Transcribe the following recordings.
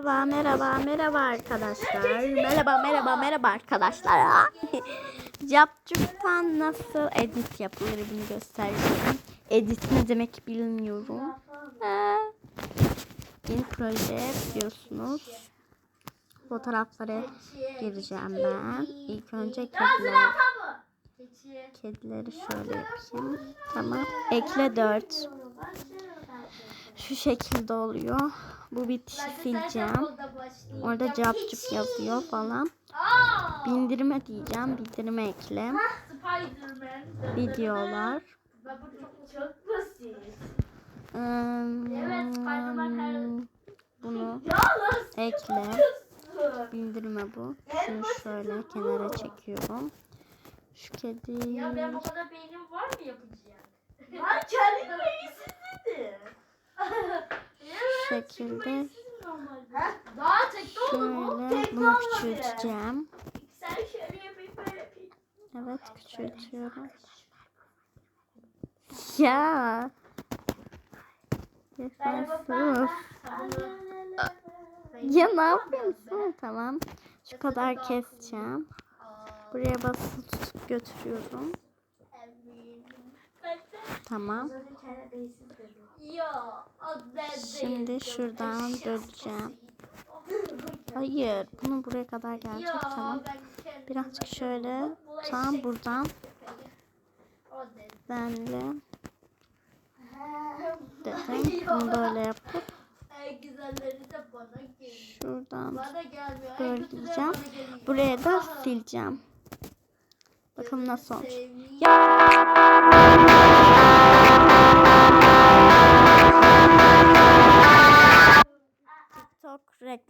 Merhaba, merhaba, merhaba arkadaşlar. Merhaba, merhaba, merhaba arkadaşlar. Capcuk'tan nasıl edit yapılır bunu göstereceğim. Edit ne demek bilmiyorum. Ha. Yeni proje biliyorsunuz. Fotoğraflara gireceğim ben. İlk önce kediler, kedileri şöyle yapayım. Tamam. Ekle 4. Şu şekilde oluyor. Bu bitişi sileceğim. Orada capcuk yazıyor falan. Bindirme diyeceğim. Bindirme ekle. Videolar. Çok, basit. Evet, Bunu ekle. Bindirme bu. Şunu şöyle kenara çekiyorum. Şu kedi. Ya benim o kadar beynim var mı yapacak? Lan dedi. Şu şekilde Daha tekte olur mu? şöyle Tekte bunu olmadı. küçülteceğim. Sen şöyle yapayım böyle yapayım. Evet küçültüyorum. Ya. Defensif. Ya ne yapıyorsun? Tamam. Şu kadar keseceğim. Buraya basılı tutup götürüyorum. Tamam. Ya, Şimdi şuradan böleceğim. Hayır. Bunu buraya kadar gelecek. Ya, Tamam. Birazcık şöyle tam buradan benle dedim. Bunu böyle yapıp şuradan böleceğim. Buraya da sileceğim. Bakalım nasıl olmuş. Sevmiyorum.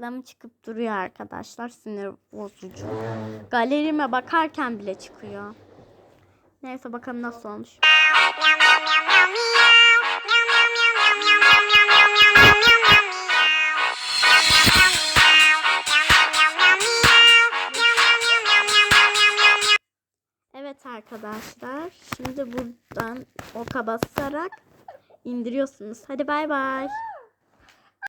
Reklamı çıkıp duruyor arkadaşlar. Sinir bozucu. Galerime bakarken bile çıkıyor. Neyse bakalım nasıl olmuş. Evet arkadaşlar. Şimdi buradan oka basarak indiriyorsunuz. Hadi bay bay.